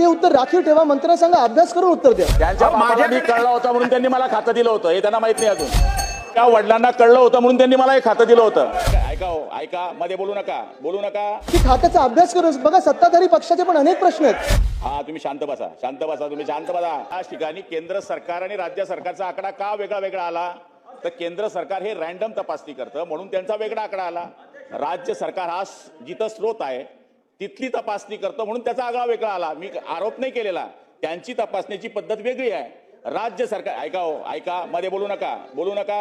हे उत्तर राखीव ठेवा मंत्र्यांना सांगा अभ्यास करून उत्तर द्या. त्यांच्या बापाला मी कळलं होतं म्हणून त्यांनी मला खातं दिलं होतं. हे त्यांना माहीत नाही अजून. त्या वडिलांना कळलं होतं म्हणून त्यांनी मला हे खातं दिलं होतं. ऐका हो ऐका. मध्ये बोलू नका. बोलू नका. की खात्याचा अभ्यास करून बघा सत्ताधारी पक्षाचे पण अनेक प्रश्न आहेत. हा तुम्ही शांत बसा. शांत बसा तुम्ही शांत बसा. या ठिकाणी केंद्र सरकार आणि राज्य सरकारचा आकडा का वेगळा वेगळा आला? तर केंद्र सरकार हे रॅन्डम तपासणी करतं म्हणून त्यांचा वेगळा आकडा आला. राज्य सरकार हा जिथं स्रोत आहे. तिथली तपासणी करतं म्हणून त्याचा आगळा वेगळा आला. मी आरोप नाही केलेला. त्यांची तपासण्याची पद्धत वेगळी आहे. राज्य सरकार ऐका हो ऐका मध्ये बोलू नका बोलू नका.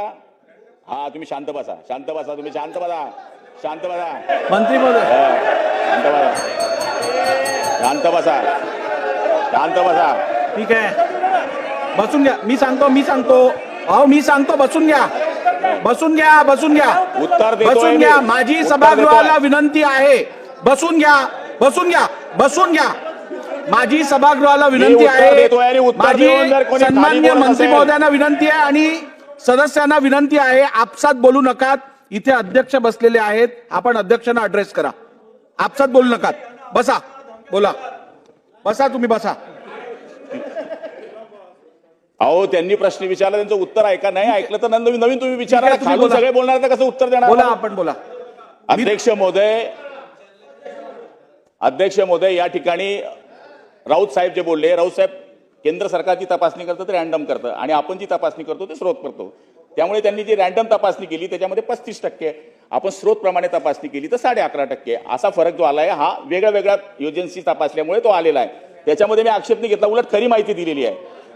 हा तुम्ही शांत बसा शांत बसा तुम्ही शांत बसा शांत बसा. मंत्री शांत बसा. शांत बसा. शांत बसा. ठीक आहे. बसून घ्या. मी सांगतो मी सांगतो. अहो मी सांगतो बसून घ्या. बसून घ्या बसून घ्या. उत्तर बसून. घ्या. माझी सभागृहाला. विनंती आहे. बसून घ्या बसून घ्या बसून घ्या. माझी सभागृहाला विनंती आहे माझी सन्मान्य मंत्री महोदयांना विनंती आहे आणि सदस्यांना विनंती आहे आपसात बोलू नका इथे अध्यक्ष बसलेले आहेत आपण अध्यक्षांना अड्रेस करा. आपसात बोलू नका बसा बोला. बसा तुम्ही बसा. अहो त्यांनी प्रश्न विचारला त्यांचं उत्तर ऐका नाही? ऐकलं तर नवीन नवीन तुम्ही विचारा. सगळे बोलणार तर कसं उत्तर देणार बोला आपण बोला. अध्यक्ष महोदय अध्यक्ष महोदय या ठिकाणी राऊत साहेब जे बोलले राऊत साहेब केंद्र सरकारची तपासणी करतं ते रॅन्डम करतं आणि आपण जी तपासणी करतो ते स्रोत करतो. त्यामुळे त्यांनी जी रॅन्डम तपासणी केली त्याच्यामध्ये पस्तीस टक्के आपण स्रोतप्रमाणे तपासणी केली तर साडे अकरा टक्के. असा फरक जो आला आहे हा वेगळ्या वेगळ्या एजन्सी तपासल्यामुळे तो आलेला आहे. त्याच्यामध्ये मी आक्षेप नाही घेतला उलट खरी माहिती दिलेली आहे.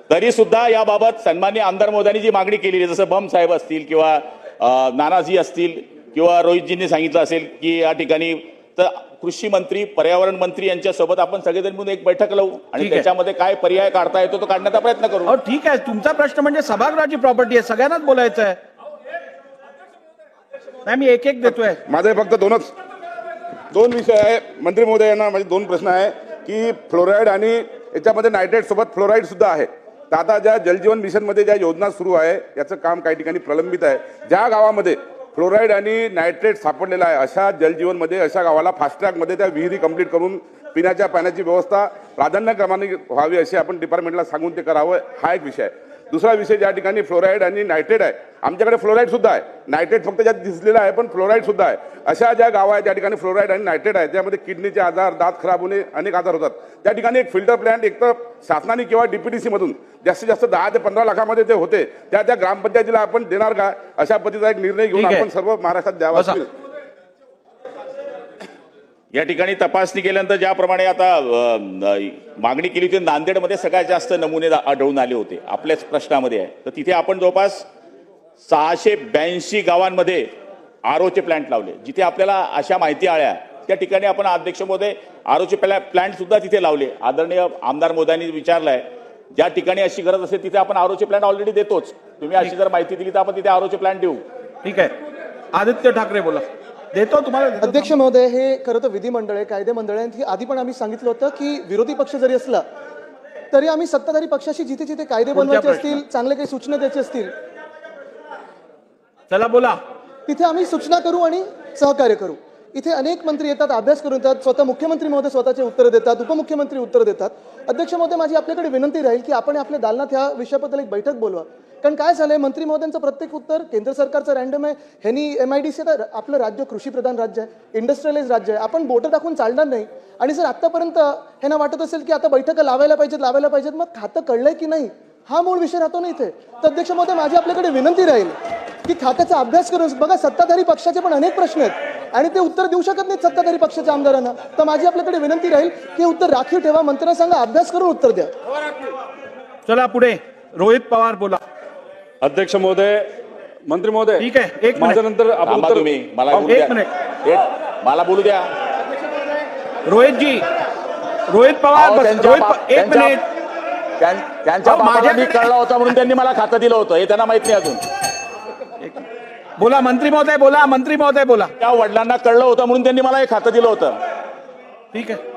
तरी सुद्धा याबाबत सन्मान्य आमदार मोदांनी जी मागणी केलेली आहे जसं बम साहेब असतील किंवा नानाजी असतील किंवा रोहितजींनी सांगितलं असेल की या ठिकाणी तर कृषी मंत्री पर्यावरण मंत्री यांच्यासोबत आपण सगळेजण मिळून एक बैठक लावू आणि ठीक आहे. त्याच्यामध्ये काय पर्याय काढता येतो तो काढण्याचा प्रयत्न करू. अहो ठीक आहे. तुमचा प्रश्न म्हणजे सभागृहाची प्रॉपर्टी आहे. सगळ्यांनाच बोलायचं आहे नाही मी एक एक देतोय. माझे फक्त दोनच. दोन विषय आहे. मंत्री महोदय यांना माझे दोन प्रश्न आहे की फ्लोराईड आणि याच्यामध्ये नायट्रेट सोबत फ्लोराईड सुद्धा आहे. तर आता ज्या जलजीवन मिशनमध्ये ज्या योजना सुरू आहे याचं काम काही ठिकाणी प्रलंबित आहे. ज्या गावामध्ये फ्लोराईड आणि नायट्रेट सापडलेला आहे. अशा जलजीवनमध्ये अशा गावाला फास्ट्रॅकमध्ये त्या विहिरी कंप्लीट करून पिण्याच्या पाण्याची व्यवस्था प्राधान्यक्रमाने व्हावी अशी आपण डिपार्टमेंटला सांगून ते करावं हा एक विषय आहे. दुसरा विषय ज्या ठिकाणी फ्लोराईड आणि नायट्रेट आहे आमच्याकडे फ्लोराईड सुद्धा आहे. नायट्रेट फक्त ज्यात दिसलेलं आहे पण फ्लोराईड सुद्धा आहे. अशा ज्या गाव आहेत त्या ठिकाणी फ्लोराईड आणि नायट्रेट आहे त्यामध्ये किडनीचे आजार दात खराब होणे अनेक आजार होतात. त्या ठिकाणी एक फिल्टर प्लॅन्ट एक तर शासनाने किंवा डीपीटीसी मधून जास्तीत जास्त दहा ते पंधरा लाखामध्ये ते होते त्या त्या ग्रामपंचायतीला आपण देणार का? अशा पद्धतीचा एक निर्णय घेऊन आहे. आपण सर्व महाराष्ट्रात द्यावा. या ठिकाणी तपासणी केल्यानंतर ज्याप्रमाणे आता मागणी केली होती नांदेडमध्ये सगळ्यात जास्त नमुने आढळून आले होते. आपल्याच प्रश्नामध्ये आहे. तर तिथे आपण जवळपास सहाशे ब्याऐंशी गावांमध्ये आरोचे प्लांट लावले. जिथे आपल्याला अशा माहिती आल्या त्या ठिकाणी आपण अध्यक्ष मोदय आरोचे प्लांट सुद्धा तिथे लावले. आदरणीय आमदार मोदयांनी विचारलंय ज्या ठिकाणी अशी गरज असेल तिथे आपण आरोचे प्लांट ऑलरेडी देतोच. तुम्ही अशी जर माहिती दिली तर आपण तिथे आरोचे प्लांट देऊ. ठीक आहे. आदित्य ठाकरे बोला. देतो तुम्हाला. अध्यक्ष महोदय हे खरं तर विधिमंडळ आहे कायदे मंडळ आहे आधी पण आम्ही सांगितलं होतं की विरोधी पक्ष जरी असला तरी आम्ही सत्ताधारी पक्षाशी जिथे जिथे कायदे बनवायचे? असतील चांगले काही सूचना द्यायचे असतील चला बोला तिथे आम्ही सूचना करू आणि सहकार्य करू इथे अनेक मंत्री येतात अभ्यास करून येतात स्वतः मुख्यमंत्री महोदय स्वतःचे उत्तर देतात उपमुख्यमंत्री उत्तर देतात. अध्यक्ष महोदय माझी आपल्याकडे विनंती राहील की आपण आपल्या दालनात ह्या विषयाबद्दल एक बैठक बोलवा. कारण काय झालंय मंत्री महोदयांचं प्रत्येक उत्तर केंद्र सरकारचं रँडम आहे. ह्यांनी एम आय डी सी आपलं राज्य कृषीप्रधान राज्य आहे इंडस्ट्रियलाइज राज्य आहे. आपण बोटं टाकून चालणार नाही. आणि जर आतापर्यंत ह्यांना वाटत असेल की आता बैठका लावायला पाहिजेत लावायला पाहिजेत मग खातं कळलंय की नाही? हा मूळ विषय राहतो ना इथे. तर अध्यक्ष महोदय माझी आपल्याकडे विनंती राहील की खात्याचा अभ्यास करून बघा सत्ताधारी पक्षाचे पण अनेक प्रश्न आहेत. आणि ते उत्तर देऊ शकत नाहीत सत्ताधारी पक्षाच्या आमदारांना. तर माझी आपल्याकडे विनंती राहील की उत्तर राखीव ठेवा मंत्र्यांना सांगा अभ्यास करून उत्तर द्या. चला पुढे. रोहित पवार बोला. अध्यक्ष महोदय मंत्री महोदय ठीक आहे, एक मिनिट. माझ्या नंतर आपण थांबा उत्तर तुम्ही मला बोलू एक द्या. मिनिट. एक- मला बोलू द्या. रोहितजी रोहित पवार त्यांच्या रोहित बाप- प- एक त्यांच्या- मिनिट. त्यां- त्यांच्या बापाला मी कळलं होतं म्हणून त्यांनी मला खातं दिलं होतं. हे त्यांना माहीत नाही अजून. बोला मंत्री महोदय बोला मंत्री महोदय बोला. त्या वडिलांना कळलं होतं म्हणून त्यांनी मला हे खातं दिलं होतं. ठीक आहे.